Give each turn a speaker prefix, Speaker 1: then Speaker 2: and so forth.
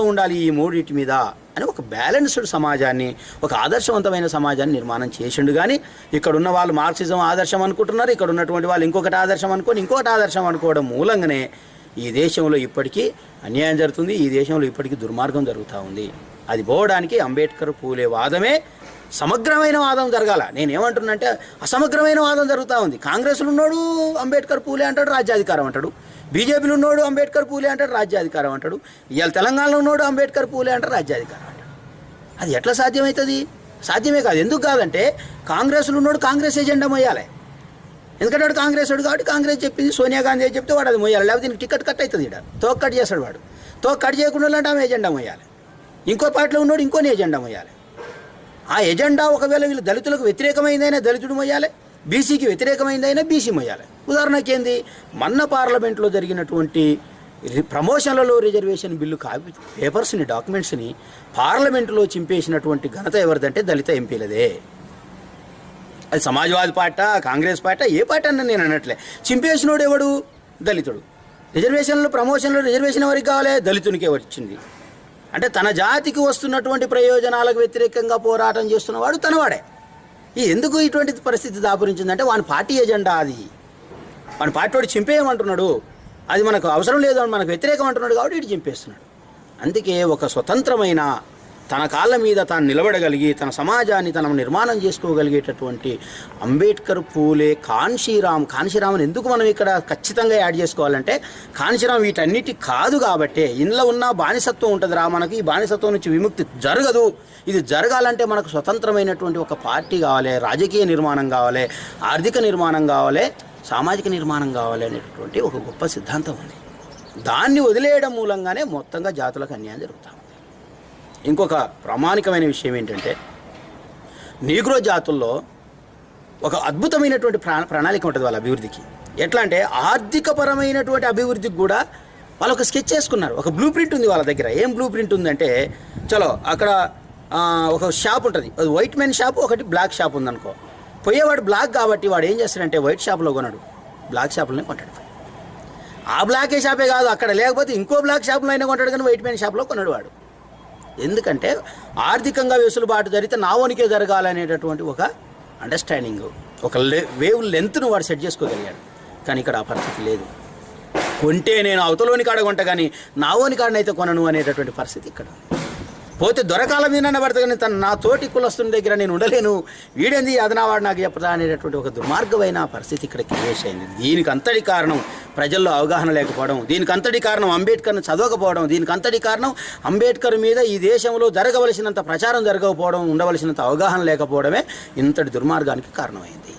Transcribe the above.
Speaker 1: ఉండాలి ఈ మూడింటి మీద అని ఒక బ్యాలెన్స్డ్ సమాజాన్ని ఒక ఆదర్శవంతమైన సమాజాన్ని నిర్మాణం చేసిండు. కానీ ఇక్కడ ఉన్న వాళ్ళు మార్క్సిజం ఆదర్శం అనుకుంటున్నారు ఇక్కడ ఉన్నటువంటి వాళ్ళు ఇంకొకటి ఆదర్శం అనుకొని ఇంకొకటి ఆదర్శం అనుకోవడం మూలంగానే ఈ దేశంలో ఇప్పటికీ అన్యాయం జరుగుతుంది ఈ దేశంలో ఇప్పటికీ దుర్మార్గం జరుగుతూ ఉంది. అది పోవడానికి అంబేద్కర్ పూలే వాదమే. సమగ్రమైన వాదం జరగాల. నేనేమంటున్నంటే అసమగ్రమైన వాదం జరుగుతూ ఉంది. కాంగ్రెస్లో ఉన్నాడు అంబేద్కర్ పూలే అంటాడు రాజ్యాధికారం అంటాడు. బీజేపీలో ఉన్నాడు అంబేద్కర్ పూలే అంటాడు రాజ్యాధికారం అంటాడు. ఇవాళ తెలంగాణలో ఉన్నాడు అంబేద్కర్ పూలే అంటాడు రాజ్యాధికారం అంటాడు. అది ఎట్లా సాధ్యమవుతుంది సాధ్యమే కాదు. ఎందుకు కాదంటే కాంగ్రెస్లో ఉన్నాడు కాంగ్రెస్ ఎజెండా మొయ్యాలి ఎందుకంటే వాడు కాంగ్రెస్ వాడు కాబట్టి కాంగ్రెస్ చెప్పింది సోనియా గాంధీ చెప్తే వాడు అది మొయ్యాలి లేకపోతే దీనికి టికెట్ కట్ అవుతుంది ఇక్కడ తో కట్ చేస్తాడు వాడు. తో కట్ చేయకుండా అంటే ఆమె ఎజెండా మొయ్యాలి ఇంకో పార్టీలో ఉన్నాడు ఇంకోని ఎజెండా మొయ్యాలి ఆ ఎజెండా ఒకవేళ వీళ్ళు దళితులకు వ్యతిరేకమైందైనా దళితుడు మొయ్యాలి బీసీకి వ్యతిరేకమైందైనా బీసీ మొయ్యాలి ఉదాహరణకి ఏంది? మొన్న పార్లమెంట్లో జరిగినటువంటి ప్రమోషన్లలో రిజర్వేషన్ బిల్లు కాపీ పేపర్స్ని డాక్యుమెంట్స్ని పార్లమెంటులో చింపేసినటువంటి ఘనత ఎవరిదంటే దళిత ఎంపీలదే. అది సమాజ్వాదీ పార్ట కాంగ్రెస్ పార్టీ ఏ పార్టీ అన్న నేను అనట్లే. చింపేసినోడు ఎవడు? దళితుడు. రిజర్వేషన్లు ప్రమోషన్లు రిజర్వేషన్ ఎవరికి కావాలి? దళితునికే వచ్చింది అంటే తన జాతికి వస్తున్నటువంటి ప్రయోజనాలకు వ్యతిరేకంగా పోరాటం చేస్తున్నవాడు తనవాడే. ఈ ఎందుకు ఇటువంటి పరిస్థితి దాపురించిందంటే వాని పార్టీ ఎజెండా అది. మన పార్టీ చింపేయమంటున్నాడు. అది మనకు అవసరం లేదు అని మనకు వ్యతిరేకం అంటున్నాడు కాబట్టి ఇటు చింపేస్తున్నాడు. అందుకే ఒక స్వతంత్రమైన తన కాళ్ళ మీద తాను నిలబడగలిగి తన సమాజాన్ని తన నిర్మాణం చేసుకోగలిగేటటువంటి అంబేద్కర్ పూలే కాన్షీరామ్. కాన్షీరామ్ని ఎందుకు మనం ఇక్కడ ఖచ్చితంగా యాడ్ చేసుకోవాలంటే కాన్షీరామ్ వీటన్నిటి కాదు కాబట్టే ఇందులో ఉన్న బానిసత్వం ఉంటుంది రా మనకి ఈ బానిసత్వం నుంచి విముక్తి జరగదు. ఇది జరగాలంటే మనకు స్వతంత్రమైనటువంటి ఒక పార్టీ కావాలి రాజకీయ నిర్మాణం కావాలి ఆర్థిక నిర్మాణం కావాలి సామాజిక నిర్మాణం కావాలి అనేటటువంటి ఒక గొప్ప సిద్ధాంతం ఉంది. దాన్ని వదిలేయడం మూలంగానే మొత్తంగా జాతులకు అన్యాయం జరుగుతా ఉంది. ఇంకొక ప్రామాణికమైన విషయం ఏంటంటే నీగ్రో జాతుల్లో ఒక అద్భుతమైనటువంటి ప్రా ప్రణాళిక ఉంటుంది వాళ్ళ అభివృద్ధికి. ఎట్లా అంటే ఆర్థికపరమైనటువంటి అభివృద్ధికి కూడా వాళ్ళు ఒక స్కెచ్ చేసుకున్నారు. ఒక బ్లూ ప్రింట్ ఉంది వాళ్ళ దగ్గర. ఏం బ్లూ ప్రింట్ ఉందంటే చలో అక్కడ ఒక షాప్ ఉంటుంది. అది వైట్ మెన్ షాప్ ఒకటి బ్లాక్ షాప్ ఉందనుకో. పోయేవాడు బ్లాక్ కాబట్టి వాడు ఏం చేస్తాడంటే వైట్ షాప్లో కొనడు. బ్లాక్ షాప్లోనే కొంటాడు. ఆ బ్లాకే షాపే కాదు అక్కడ లేకపోతే ఇంకో బ్లాక్ షాప్లో అయినా కొంటాడు కానీ వైట్ మెన్ షాప్లో కొన్నాడు వాడు. ఎందుకంటే ఆర్థికంగా వెసులుబాటు జరిగితే నా వనికే జరగాలనేటటువంటి ఒక అండర్స్టాండింగ్ ఒక లే వేవ్ లెంత్ను వాడు సెట్ చేసుకోగలిగాడు. కానీ ఇక్కడ ఆ పరిస్థితి లేదు. కొంటే నేను అవతలోని కాడ కొంట కానీ నా ఓని కాడనైతే కొనను అనేటటువంటి పరిస్థితి ఇక్కడ ఉంది. పోతే దొరకాల మీద పడతా కానీ తన నా తోటి కులస్తుని దగ్గర నేను ఉండలేను. వీడేంది అదనావాడు నాకు చెప్పదా అనేటటువంటి ఒక దుర్మార్గమైన పరిస్థితి ఇక్కడ క్రియేట్ అయింది. దీనికి అంతటి కారణం ప్రజల్లో అవగాహన లేకపోవడం దీనికి అంతటి కారణం అంబేద్కర్ను చదవకపోవడం దీనికి అంతటి కారణం అంబేద్కర్ మీద ఈ దేశంలో జరగవలసినంత ప్రచారం జరగకపోవడం ఉండవలసినంత అవగాహన లేకపోవడమే ఇంతటి దుర్మార్గానికి కారణమైంది.